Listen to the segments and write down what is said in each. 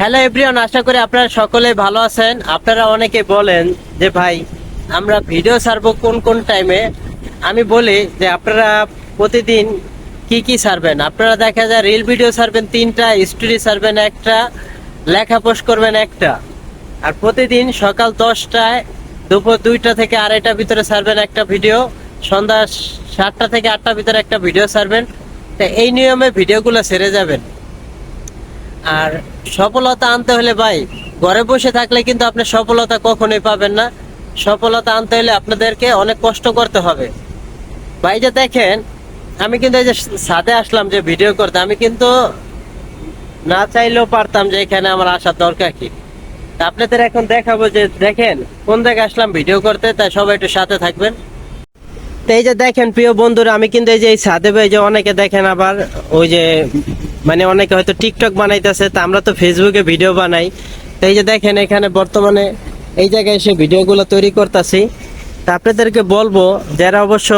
Hello everyone আশা করি আপনারা সকলে ভালো আছেন। আপনারা অনেকে বলেন যে, ভাই, আমরা ভিডিও ছাড়বো কোন কোন টাইমে আমি বলি যে, আপনারা প্রতিদিন কি কি ছাড়বেন? আপনারা দেখা যায় রিল ভিডিও ছাড়বেন তিনটা স্টোরি ছাড়বেন একটা, লেখা পোস্ট করবেন একটা। আর প্রতিদিন সকাল দশটায় দুপুর দুইটা থেকে আড়াইটার ভিতরে ছাড়বেন একটা ভিডিও সন্ধ্যা সাতটা থেকে আটটার ভিতরে একটা ভিডিও ছাড়বেন। তা এই নিয়মে ভিডিওগুলো সেরে যাবেন। আর সফলতা আনতে হলে ভাই, ঘরে বসে থাকলে কিন্তু আপনি সফলতা কখনোই পাবেন না। সফলতা আনতে হলে আপনাদেরকে অনেক কষ্ট করতে হবে। ভাই যে দেখেন, আমি কিন্তু এই যে ছাদে আসলাম যে ভিডিও করতে, আমি কিন্তু না চাইলেও পারতাম যে এখানে আমার আসার দরকার কি। আপনাদের এখন দেখাবো যে, দেখেন, কোন জায়গায় আসলাম ভিডিও করতে, তাই সবাই একটু সাথে থাকবেন। তো এই যে দেখেন, প্রিয় বন্ধুরা, আমি কিন্তু এই যে এই ছাদে ভাই যে অনেকে দেখেন আবার ওই যে মানে অনেকে হয়তো টিকটক বানাইতেছে, তা আমরা তো ফেসবুকে ভিডিও বানাই। তো এই যে দেখেন, এখানে বর্তমানে এই জায়গায় এসে ভিডিওগুলো তৈরি করতেছি। তা আপনাদেরকে বলব, যারা অবশ্য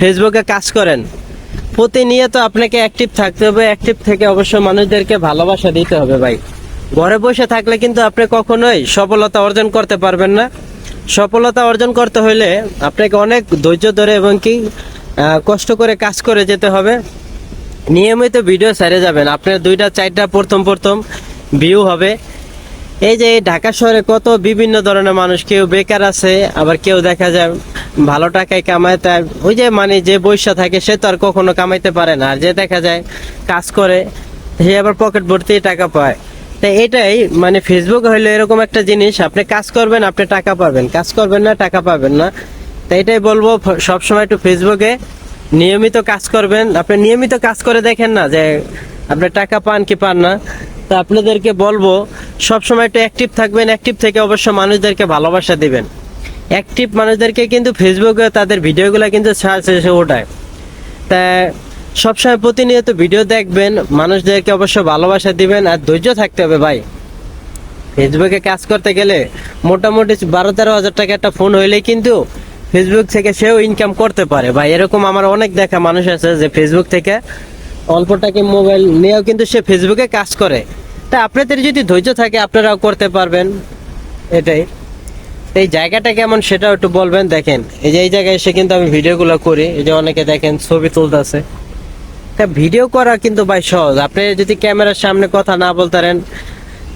ফেসবুকে কাজ করেন, প্রতিনিয়ত আপনাকে অ্যাক্টিভ থাকতে হবে। অ্যাক্টিভ থেকে অবশ্য মানুষদেরকে ভালোবাসা দিতে হবে ভাই। ঘরে বসে থাকলে কিন্তু আপনি কখনোই সফলতা অর্জন করতে পারবেন না। সফলতা অর্জন করতে হলে আপনাকে অনেক ধৈর্য ধরে এবং কি কষ্ট করে কাজ করে যেতে হবে। নিয়মিত ভিডিও ছেড়ে যাবেন। আপনার দুইটা, চারটা, প্রথম প্রথম ভিউ হবে। এই যে ঢাকা শহরে কত বিভিন্ন ধরনের মানুষ, কেউ বেকার আছে, আবার কেউ দেখা যায় ভালো টাকায় কামায় তার ওই যে মানে যে বৈশা থাকে, সে তো আর কখনো কামাইতে পারে না। আর যে দেখা যায় কাজ করে, সে আবার পকেট ভর্তি টাকা পায়। তাই এটাই মানে ফেসবুক হইল এরকম একটা জিনিস, আপনি কাজ করবেন, আপনি টাকা পাবেন। কাজ করবেন না, টাকা পাবেন না। তাই এটাই বলব সবসময় একটু ফেসবুকে নিয়মিত কাজ করবেন। আপনি নিয়মিত কাজ করে দেখেন না যে আপনি টাকা পান কি পান না। তা আপনাদেরকে বলব, সবসময় একটু অ্যাক্টিভ থাকবেন। অ্যাক্টিভ থেকে অবশ্য মানুষদেরকে ভালোবাসা দিবেন। অ্যাক্টিভ মানুষদেরকে কিন্তু ফেসবুকে তাদের ভিডিওগুলো কিন্তু সার্চ এসে ওঠায়। তা সবসময় প্রতিনিয়ত ভিডিও দেখবেন, মানুষদেরকে অবশ্য ভালোবাসা দিবেন আর ধৈর্য থাকতে হবে ভাই। ফেসবুকে কাজ করতে গেলে মোটামুটি বারো তেরো হাজার টাকা একটা ফোন হইলেই কিন্তু ফেসবুক থেকে সেও ইনকাম করতে পারে। ভাই, এরকম আমার অনেক দেখা মানুষ আছে যে ফেসবুক থেকে অল্প টাকা মোবাইল নিয়েও কিন্তু সে ফেসবুকে কাজ করে। তা আপনাদের যদি ধৈর্য থাকে, আপনারাও করতে পারবেন। এটাই। এই জায়গাটা কেমন সেটাও একটু বলবেন। দেখেন, এই যে এই জায়গায় এসে কিন্তু আমি ভিডিওগুলো করি। এই যে অনেকে দেখেন ছবি তুলতেছে। তা ভিডিও করা কিন্তু ভাই সহজ। আপনি যদি ক্যামেরার সামনে কথা না বলতারেন,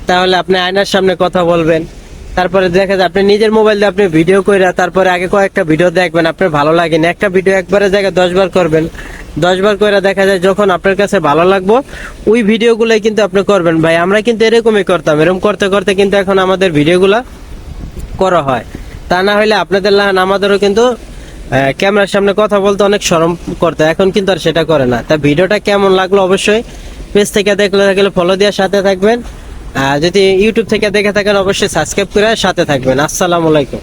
তাহলে আপনি আয়নার সামনে কথা বলবেন। তারপরে দেখা যায় আপনি নিজের মোবাইল দিয়ে আপনি ভিডিও করে তারপরে আগে কয়েকটা ভিডিও দেখবেন, আপনার ভালো লাগে না। একটা ভিডিও একবারে জায়গায় দশ বার করবেন। দশ বার করে দেখা যায় যখন আপনার কাছে ভালো লাগবো, ওই ভিডিওগুলোই কিন্তু আপনি করবেন। ভাই, আমরা কিন্তু এরকমই করতাম। এরকম করতে করতে কিন্তু এখন আমাদের ভিডিওগুলা করা হয়। তা না হলে আপনাদের লাহান আমাদেরও কিন্তু ক্যামেরার সামনে কথা বলতে অনেক শরম করতে। এখন কিন্তু আর সেটা করে না। তা ভিডিওটা কেমন লাগল অবশ্যই পেজ থেকে দেখলে থাকলে ফলো দেওয়ার সাথে থাকবেন। যদি ইউটিউব থেকে দেখে থাকেন অবশ্যই সাবস্ক্রাইব করে সাথে থাকবেন। আসসালামু আলাইকুম।